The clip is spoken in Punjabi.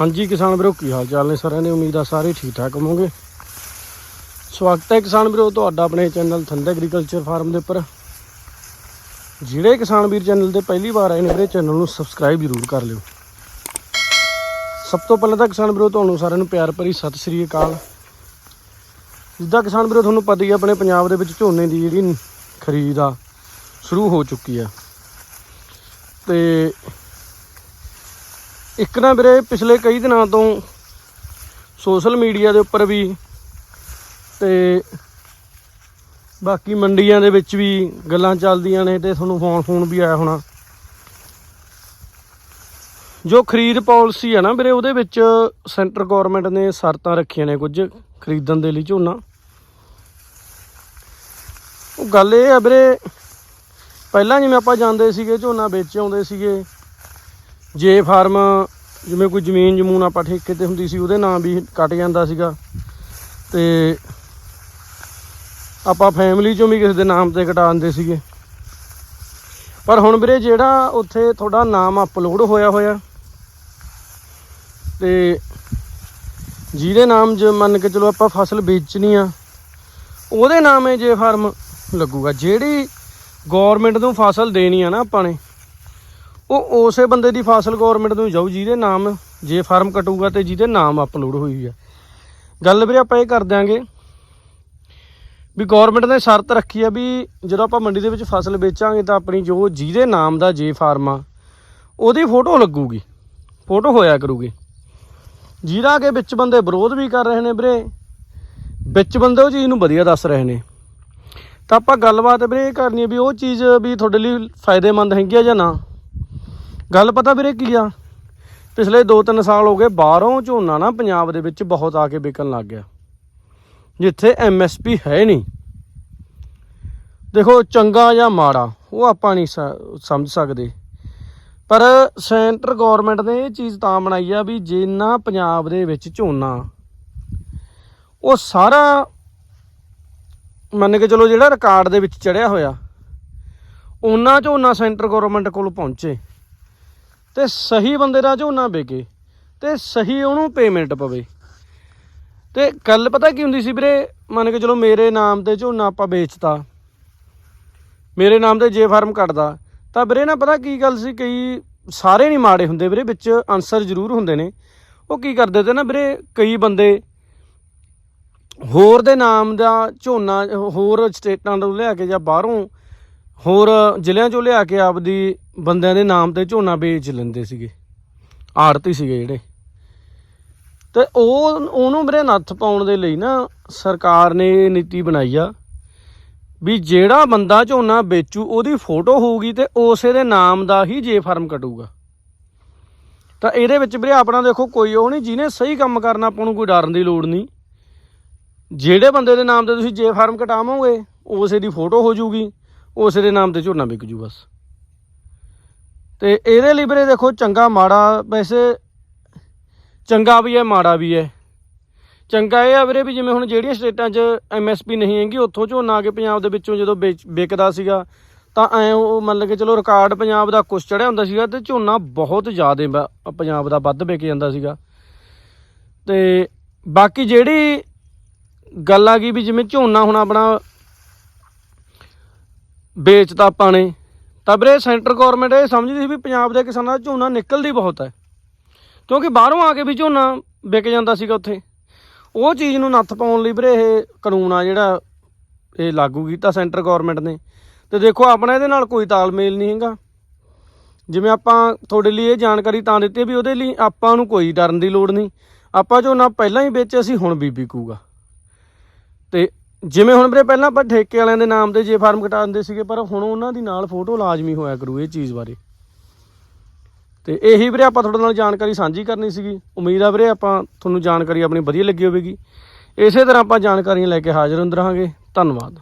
ਹਾਂਜੀ ਕਿਸਾਨ ਵੀਰੋ, ਕੀ ਹਾਲ ਚਾਲ ਨੇ ਸਾਰਿਆਂ ਦੀ? ਉਮੀਦ ਆ ਸਾਰੇ ਠੀਕ ਠਾਕ ਹੋਵੋਗੇ। ਸਵਾਗਤ ਹੈ ਕਿਸਾਨ ਵੀਰੋ, ਤੁਹਾਡਾ ਆਪਣੇ ਚੈਨਲ ਥੰਦ ਐਗਰੀਕਲਚਰ ਫਾਰਮ ਦੇ ਉੱਪਰ। ਜਿਹੜੇ ਕਿਸਾਨ ਵੀਰ ਚੈਨਲ ਤੇ ਪਹਿਲੀ ਵਾਰ ਆਏ ਨੇ ਵੀਰੇ, ਚੈਨਲ ਨੂੰ ਸਬਸਕ੍ਰਾਈਬ ਜ਼ਰੂਰ ਕਰ ਲਿਓ। ਸਭ ਤੋਂ ਪਹਿਲਾਂ ਤਾਂ ਕਿਸਾਨ ਵੀਰੋ, ਤੁਹਾਨੂੰ ਸਾਰਿਆਂ ਨੂੰ ਪਿਆਰ ਭਰੀ ਸਤਿ ਸ੍ਰੀ ਅਕਾਲ। ਜਿੱਦਾਂ ਕਿਸਾਨ ਵੀਰੋ, ਤੁਹਾਨੂੰ ਪਤਾ ਹੀ ਆ, ਆਪਣੇ ਪੰਜਾਬ ਦੇ ਵਿੱਚ ਝੋਨੇ ਦੀ ਜਿਹੜੀ ਖਰੀਦ ਆ, ਸ਼ੁਰੂ ਹੋ ਚੁੱਕੀ ਆ। ਤੇ ਇੱਕ ਨਾ ਵੀਰੇ, ਪਿਛਲੇ ਕਈ ਦਿਨਾਂ ਤੋਂ ਸੋਸ਼ਲ ਮੀਡੀਆ ਦੇ ਉੱਪਰ ਵੀ ਤੇ ਬਾਕੀ ਮੰਡੀਆਂ ਦੇ ਵਿੱਚ ਵੀ ਗੱਲਾਂ ਚੱਲਦੀਆਂ ਨੇ ਤੇ ਤੁਹਾਨੂੰ ਫੋਨ ਫੋਨ ਵੀ ਆਇਆ ਹੋਣਾ। ਜੋ ਖਰੀਦ ਪਾਲਿਸੀ ਹੈ ਨਾ ਵੀਰੇ, ਉਹਦੇ ਵਿੱਚ ਸੈਂਟਰ ਗਵਰਨਮੈਂਟ ਨੇ ਸ਼ਰਤਾਂ ਰੱਖੀਆਂ ਨੇ ਕੁਝ ਖਰੀਦਣ ਦੇ ਲਈ ਝੋਨਾ। ਉਹ ਗੱਲ ਇਹ ਆ ਵੀਰੇ, ਪਹਿਲਾਂ ਜਿਵੇਂ ਆਪਾਂ ਜਾਂਦੇ ਸੀਗੇ, ਝੋਨਾ ਵੇਚ ਆਉਂਦੇ ਸੀਗੇ ਜੇ ਫਾਰਮ, ਜਿਵੇਂ ਕੋਈ ਜ਼ਮੀਨ ਜਮੂਨ ਆਪਾਂ ਠੇਕੇ ਤੇ ਹੁੰਦੀ ਸੀ, ਉਹਦੇ ਨਾਂ ਵੀ ਕੱਟ ਜਾਂਦਾ ਸੀਗਾ। ਤੇ ਆਪਾਂ ਫੈਮਿਲੀ ਚੋਂ ਵੀ ਕਿਸੇ ਦੇ ਨਾਮ ਤੇ ਕਟਾ ਦਿੰਦੇ ਸੀਗੇ। ਪਰ ਹੁਣ ਵੀਰੇ ਜਿਹੜਾ ਉੱਥੇ ਤੁਹਾਡਾ ਨਾਮ ਅਪਲੋਡ ਹੋਇਆ ਹੋਇਆ, ਤੇ ਜਿਹਦੇ ਨਾਮ ਜ ਮੰਨ ਕੇ ਚਲੋ ਆਪਾਂ ਫਸਲ ਵੇਚਣੀ ਆ, ਉਹਦੇ ਨਾਮ ਹੈ ਜੇ ਫਾਰਮ ਲੱਗੂਗਾ। ਜਿਹੜੀ ਗਵਰਨਮੈਂਟ ਨੂੰ ਫਸਲ ਦੇਣੀ ਆ ਨਾ ਆਪਾਂ ਨੇ ਉਹ ਉਸੇ ਬੰਦੇ ਦੀ ਫਸਲ ਗਵਰਨਮੈਂਟ ਨੂੰ ਜਾਊ, ਜਿਹਦੇ ਨਾਮ ਜੇ ਫਾਰਮ ਕਟੂਗਾ ਤੇ ਜਿਹਦੇ ਨਾਮ ਅਪਲੋਡ ਹੋਈ ਆ। ਗੱਲ ਵੀਰੇ ਆਪਾਂ ਇਹ ਕਰ ਦਿਆਂਗੇ ਵੀ ਗਵਰਨਮੈਂਟ ਨੇ ਸ਼ਰਤ ਰੱਖੀ ਆ ਵੀ ਜਦੋਂ ਆਪਾਂ ਮੰਡੀ ਦੇ ਵਿੱਚ ਫਸਲ ਵੇਚਾਂਗੇ ਤਾਂ ਆਪਣੀ ਜੋ ਜਿਹਦੇ ਨਾਮ ਦਾ ਜੇ ਫਾਰਮ ਆ, ਉਹਦੀ ਫੋਟੋ ਲੱਗੂਗੀ ਫੋਟੋ ਹੋਇਆ ਕਰੂਗੀ। ਜਿਹਦਾ ਕਿ ਵਿੱਚ ਬੰਦੇ ਵਿਰੋਧ ਵੀ ਕਰ ਰਹੇ ਨੇ ਵੀਰੇ, ਵਿੱਚ ਬੰਦੇ ਉਹ ਚੀਜ਼ ਨੂੰ ਵਧੀਆ ਦੱਸ ਰਹੇ ਨੇ। ਤਾਂ ਆਪਾਂ ਗੱਲਬਾਤ ਵੀਰੇ ਇਹ ਕਰਨੀ ਹੈ ਵੀ ਉਹ ਚੀਜ਼ ਵੀ ਤੁਹਾਡੇ ਲਈ ਫਾਇਦੇਮੰਦ ਹੈਗੀ ਆ ਜਾਂ ਨਾ। ਗੱਲ ਪਤਾ ਵੀਰੇ ਕੀ ਆ? ਪਿਛਲੇ 2-3 ਸਾਲ ਹੋ ਗਏ ਬਾਹਰੋਂ ਝੋਨਾ ਨਾ ਪੰਜਾਬ ਦੇ ਵਿੱਚ ਬਹੁਤ ਆ ਕੇ ਵਿਕਣ ਲੱਗ ਗਿਆ। ਜਿੱਥੇ ਐਮਐਸਪੀ ਹੈ ਨਹੀਂ। ਦੇਖੋ, ਚੰਗਾ ਜਾਂ ਮਾੜਾ, ਉਹ ਆਪਾਂ ਨਹੀਂ ਸ- ਸਮਝ ਸਕਦੇ। ਪਰ ਸੈਂਟਰ ਗਵਰਨਮੈਂਟ ਨੇ ਇਹ ਚੀਜ਼ ਤਾਂ ਬਣਾਈ ਆ ਵੀ ਜਿੰਨਾ ਪੰਜਾਬ ਦੇ ਵਿੱਚ ਝੋਨਾ, ਉਹ ਸਾਰਾ ਮੰਨ ਕੇ ਚਲੋ ਜਿਹੜਾ ਰਿਕਾਰਡ ਦੇ ਵਿੱਚ ਚੜਿਆ ਹੋਇਆ, ਉਹਨਾਂ ਝੋਨਾ ਸੈਂਟਰ ਗਵਰਨਮੈਂਟ ਕੋਲ ਪਹੁੰਚੇ। ਤੇ ਸਹੀ ਬੰਦੇ ਦਾ ਝੋਨਾ ਵਿਕੇ ਤੇ ਸਹੀ ਉਹਨੂੰ ਪੇਮੈਂਟ ਪਵੇ। ਤੇ ਗੱਲ ਪਤਾ ਕੀ ਹੁੰਦੀ ਸੀ ਵੀਰੇ? ਮੰਨ ਕੇ ਚਲੋ ਮੇਰੇ ਨਾਮ ਤੇ ਝੋਨਾ ਆਪਾਂ ਵੇਚਤਾ, ਮੇਰੇ ਨਾਮ ਤੇ ਜੇ ਫਾਰਮ ਕੱਟਦਾ, ਤਾਂ ਵੀਰੇ ਨਾ ਪਤਾ ਕੀ ਗੱਲ ਸੀ? ਕਈ ਸਾਰੇ ਨਹੀਂ ਮਾੜੇ ਹੁੰਦੇ ਵੀਰੇ, ਵਿੱਚ ਆਨਸਰ ਜ਼ਰੂਰ ਹੁੰਦੇ ਨੇ। ਉਹ ਕੀ ਕਰਦੇ ਤੇ ਨਾ ਵੀਰੇ, ਕਈ ਬੰਦੇ ਹੋਰ ਦੇ ਨਾਮ ਦਾ ਝੋਨਾ, ਹੋਰ ਸਟੇਟਾਂ ਤੋਂ ਲਿਆ ਕੇ ਜਾਂ ਬਾਹਰੋਂ ਹੋਰ ਜ਼ਿਲ੍ਹਿਆਂ ਚੋਂ ਲਿਆ ਕੇ ਆਪਦੀ ਬੰਦਿਆਂ ਦੇ ਨਾਮ ਤੇ ਝੋਨਾ ਵੇਚ ਲੈਂਦੇ ਸੀਗੇ। ਆੜਤੀ ਸੀਗੇ ਜਿਹੜੇ। ਤੇ ਉਹ, ਉਹਨੂੰ ਵੀਰੇ ਨੱਥ ਪਾਉਣ ਦੇ ਲਈ ਨਾ ਸਰਕਾਰ ਨੇ ਇਹ ਨੀਤੀ ਬਣਾਈ ਆ ਵੀ ਜਿਹੜਾ ਬੰਦਾ ਝੋਨਾ ਵੇਚੂ, ਉਹਦੀ ਫੋਟੋ ਹੋਊਗੀ ਤੇ ਉਸੇ ਦੇ ਨਾਮ ਦਾ ਹੀ ਜੇ ਫਾਰਮ ਕਟੂਗਾ। ਤਾਂ ਇਹਦੇ ਵਿੱਚ ਵੀਰੇ ਆਪਣਾ ਦੇਖੋ, ਕੋਈ ਉਹ ਨਹੀਂ, ਜਿਹਨੇ ਸਹੀ ਕੰਮ ਕਰਨਾ, ਆਪਾਂ ਨੂੰ ਕੋਈ ਡਰਨ ਦੀ ਲੋੜ ਨਹੀਂ। ਜਿਹੜੇ ਬੰਦੇ ਦੇ ਨਾਮ ਤੇ ਤੁਸੀਂ ਜੇ ਫਾਰਮ ਕਟਾਵੋਗੇ, ਉਸੇ ਦੀ ਫੋਟੋ ਹੋ ਜੂਗੀ ਉਸੇ ਦੇ ਨਾਮ ਤੇ ਝੋਨਾ ਵਿਕ ਜੂ ਬਸ। ਤੇ ਇਹਦੇ ਲਈ ਵੀਰੇ ਦੇਖੋ ਚੰਗਾ ਮਾੜਾ ਵੈਸੇ ਚੰਗਾ ਵੀ ਹੈ, ਮਾੜਾ ਵੀ ਹੈ। ਚੰਗਾ ਇਹ ਆ ਵੀਰੇ ਵੀ ਜਿਵੇਂ ਹੁਣ ਜਿਹੜੀਆਂ ਸਟੇਟਾਂ 'ਚ ਐਮਐਸਪੀ ਨਹੀਂ ਹੈਗੀ, ਉੱਥੋਂ ਝੋਨਾ ਆ ਕੇ ਪੰਜਾਬ ਦੇ ਵਿੱਚੋਂ ਜਦੋਂ ਵੇਚ- ਵਿਕਦਾ ਸੀਗਾ, ਤਾਂ ਐ ਉਹ ਮੰਨ ਕੇ ਚਲੋ ਰਿਕਾਰਡ ਪੰਜਾਬ ਦਾ ਕੁਛ ਚੜਿਆ ਹੁੰਦਾ ਸੀਗਾ ਤੇ ਝੋਨਾ ਬਹੁਤ ਜ਼ਿਆਦਾ ਪੰਜਾਬ ਦਾ ਵੱਧ ਵਿਕ ਜਾਂਦਾ ਸੀਗਾ। ਤੇ ਬਾਕੀ ਜਿਹੜੀ ਗੱਲ ਆ ਗਈ ਵੀ ਜਿਵੇਂ ਝੋਨਾ ਹੁਣ ਆਪਣਾ ਵੇਚਤਾ ਆਪਾਂ ਨੇ। ਤਾਂ ਵੀਰੇ ਸੈਂਟਰ ਗਵਰਨਮੈਂਟ ਇਹ ਸਮਝਦੀ ਸੀ ਵੀ ਪੰਜਾਬ ਦੇ ਕਿਸਾਨਾਂ ਦਾ ਝੋਨਾ ਨਿਕਲਦੀ ਬਹੁਤ ਹੈ। ਕਿਉਂਕਿ ਬਾਹਰੋਂ ਆ ਕੇ ਵੀ ਝੋਨਾ ਵਿਕ ਜਾਂਦਾ ਸੀਗਾ ਉੱਥੇ। ਉਹ ਚੀਜ਼ ਨੂੰ ਨੱਥ ਪਾਉਣ ਲਈ ਵੀਰੇ ਇਹ ਕਾਨੂੰਨ ਆ ਜਿਹੜਾ ਇਹ ਲਾਗੂ ਕੀਤਾ ਸੈਂਟਰ ਗਵਰਨਮੈਂਟ ਨੇ। ਤੇ ਦੇਖੋ ਆਪਣਾ ਇਹਦੇ ਨਾਲ ਕੋਈ ਤਾਲਮੇਲ ਨਹੀਂ ਹੈਗਾ। ਜਿਵੇਂ ਆਪਾਂ ਤੁਹਾਡੇ ਲਈ ਇਹ ਜਾਣਕਾਰੀ ਤਾਂ ਦਿੱਤੀ ਵੀ ਉਹਦੇ ਲਈ ਆਪਾਂ ਨੂੰ ਕੋਈ ਡਰਨ ਦੀ ਲੋੜ ਨਹੀਂ। ਆਪਾਂ ਝੋਨਾ ਪਹਿਲਾਂ ਹੀ ਵੇਚਿਆ ਸੀ, ਹੁਣ ਵੀ ਵਿਕੂਗਾ ਤੇ ਜਿਵੇਂ ਹੁਣ ਵੀਰੇ ਪਹਿਲਾਂ ਆਪਾਂ ਠੇਕੇ ਵਾਲਿਆਂ ਦੇ ਨਾਮ ਤੇ ਜੇ ਫਾਰਮ ਕਟਾ ਦਿੰਦੇ ਸੀਗੇ, ਪਰ ਹੁਣ ਉਹਨਾਂ ਦੀ ਨਾਲ ਫੋਟੋ ਲਾਜ਼ਮੀ ਹੋਇਆ ਕਰੂ ਇਹ ਚੀਜ਼ ਬਾਰੇ। ਤੇ ਇਹੀ ਵੀਰੇ ਆਪਾਂ ਤੁਹਾਡੇ ਨਾਲ ਜਾਣਕਾਰੀ ਸਾਂਝੀ ਕਰਨੀ ਸੀਗੀ। ਉਮੀਦ ਆ ਵੀਰੇ ਆਪਾਂ ਤੁਹਾਨੂੰ ਜਾਣਕਾਰੀ ਆਪਣੀ ਵਧੀਆ ਲੱਗੀ ਹੋਵੇਗੀ। ਇਸੇ ਤਰ੍ਹਾਂ ਆਪਾਂ ਜਾਣਕਾਰੀਆਂ ਲੈ ਕੇ ਹਾਜ਼ਰ ਹੁੰਦੇ ਰਹਾਂਗੇ। ਧੰਨਵਾਦ।